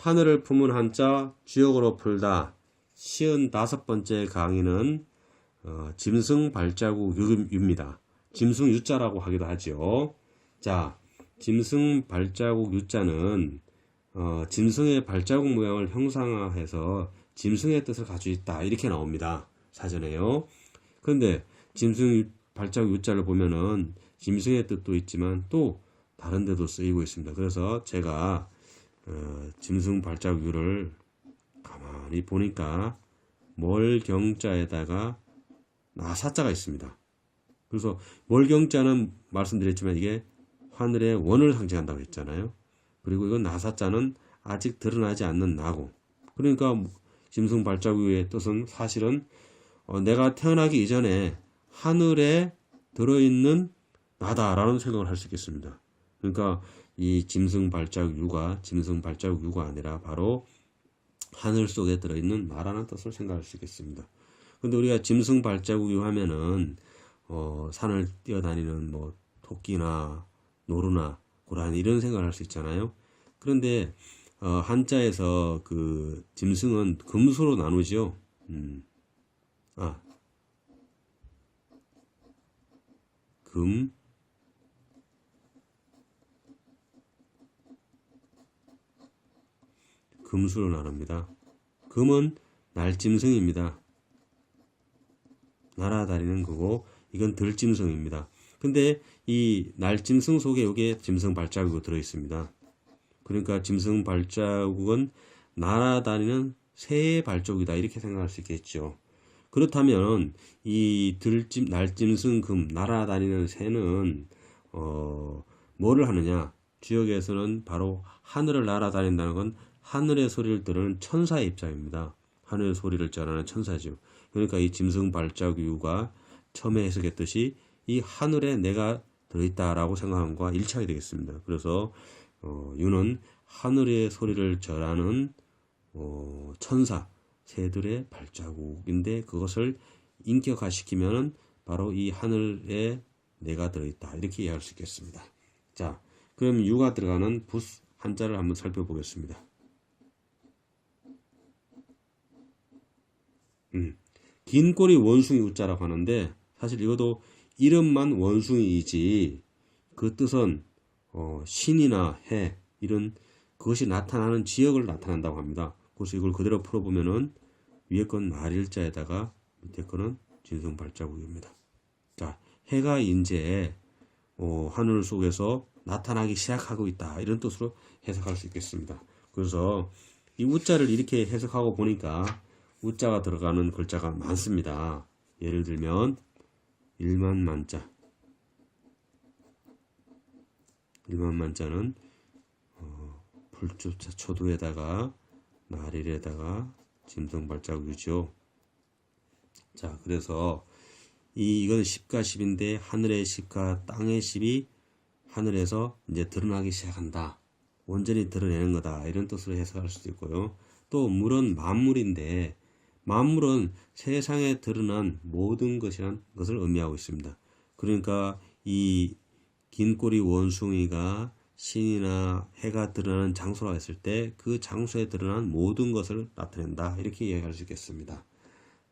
하늘을 품은 한자 주역으로 풀다 시은 다섯 번째 강의는 어, 짐승 발자국 유입니다. 짐승 유자라고 하기도 하죠. 자, 짐승 발자국 유자는 어, 짐승의 발자국 모양을 형상화해서 짐승의 뜻을 가지고 있다 이렇게 나옵니다. 사전에요. 그런데 짐승 발자국 유자를 보면은 짐승의 뜻도 있지만 또 다른 데도 쓰이고 있습니다. 그래서 제가 어, 짐승 발자국 유를 가만히 보니까 멀경자에다가 나사자가 있습니다. 그래서 월경자는 말씀드렸지만 이게 하늘의 원을 상징한다고 했잖아요. 그리고 이건 나사자는 아직 드러나지 않는 나고. 그러니까 짐승 발자국의 뜻은 사실은 어, 내가 태어나기 이전에 하늘에 들어있는 나다라는 생각을 할 수 있겠습니다. 그러니까 이 짐승 발자국 유가 짐승 발자국 유가 아니라 바로 하늘 속에 들어있는 나라는 뜻을 생각할 수 있겠습니다. 근데 우리가 짐승 발자국 유 하면은 어, 산을 뛰어다니는 뭐 토끼나 노루나 고라니 이런 생각을 할 수 있잖아요. 그런데 어, 한자에서 그 짐승은 금수로 나누죠. 음. 아, 금, 금수로 나눕니다. 금은 날짐승입니다. 날아다니는 거고 이건 들짐승입니다. 근데 이 날짐승 속에 여기에 짐승 발자국이 들어 있습니다. 그러니까 짐승 발자국은 날아다니는 새의 발자국이다 이렇게 생각할 수 있겠죠. 그렇다면 이 들짐 날짐승 금 날아다니는 새는 어 뭐를 하느냐? 주역에서는 바로 하늘을 날아다닌다는 건 하늘의 소리를 들은 천사의 입장입니다. 하늘의 소리를 전하는 천사죠. 그러니까 이 짐승 발자국유가 처음에 해석했듯이 이 하늘에 내가 들어있다라고 생각한 것과 일치하게 되겠습니다. 그래서 어, 유는 하늘의 소리를 전하는 어, 천사 새들의 발자국인데 그것을 인격화시키면은 바로 이 하늘에 내가 들어있다 이렇게 이해할 수 있겠습니다. 자, 그럼 유가 들어가는 부스 한자를 한번 살펴보겠습니다. 음, 긴 꼬리 원숭이 우자라고 하는데 사실 이것도 이름만 원숭이이지 그 뜻은 어, 신이나 해 이런 그것이 나타나는 지역을 나타난다고 합니다. 그래서 이걸 그대로 풀어보면은 위에 건 말일자에다가 밑에 거는 진성 발자국입니다. 자, 해가 이제 어, 하늘 속에서 나타나기 시작하고 있다 이런 뜻으로 해석할 수 있겠습니다. 그래서 이 우자를 이렇게 해석하고 보니까 우자가 들어가는 글자가 많습니다. 예를 들면 일만 만자 일만 만자는 어, 불조차 초도에다가 나릴에다가 짐승 발자국이죠. 자 그래서 이 이건 10과 10인데 하늘의 10과 땅의 10이 하늘에서 이제 드러나기 시작한다. 온전히 드러내는 거다. 이런 뜻으로 해석할 수도 있고요. 또 물은 만물인데 만물은 세상에 드러난 모든 것이란 것을 의미하고 있습니다. 그러니까 이 긴 꼬리 원숭이가 신이나 해가 드러나는 장소라 했을 때 그 장소에 드러난 모든 것을 나타낸다. 이렇게 이야기할 수 있겠습니다.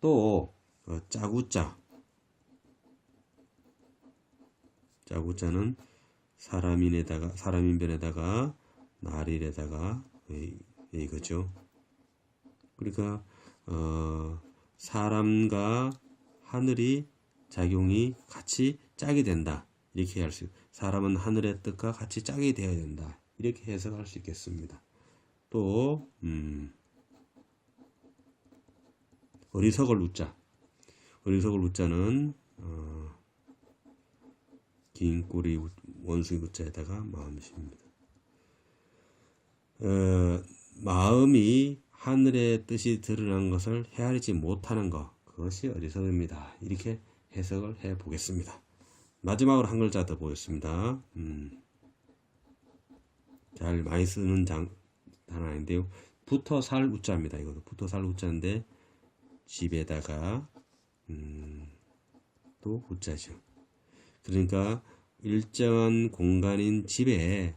또 어, 짜구짜 짜구짜는 사람인에다가 사람인변에다가 나릴에다가 이거죠. 그러니까 어, 사람과 하늘이 작용이 같이 짝이 된다. 이렇게 할 수, 사람은 하늘의 뜻과 같이 짝이 되어야 된다. 이렇게 해석할 수 있겠습니다. 또, 음, 어리석을 웃자. 어리석을 웃자는, 어, 긴 꼬리 원숭이 웃자에다가 마음심입니다. 어, 마음이 하늘의 뜻이 드러난 것을 헤아리지 못하는 것 그것이 어리석음이다. 이렇게 해석을 해 보겠습니다. 마지막으로 한 글자 더 보겠습니다. 음, 잘 많이 쓰는 장, 단어 아닌데요. 붙어 살 우자입니다. 이것도 붙어 살 우자인데 집에다가 음, 또 우자죠. 그러니까 일정한 공간인 집에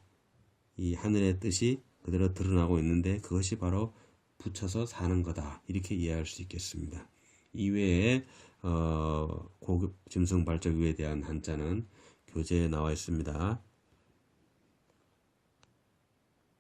이 하늘의 뜻이 그대로 드러나고 있는데 그것이 바로 붙여서 사는 거다 이렇게 이해할 수 있겠습니다. 이외에 어, 고급 짐승 발자국에 대한 한자는 교재에 나와 있습니다.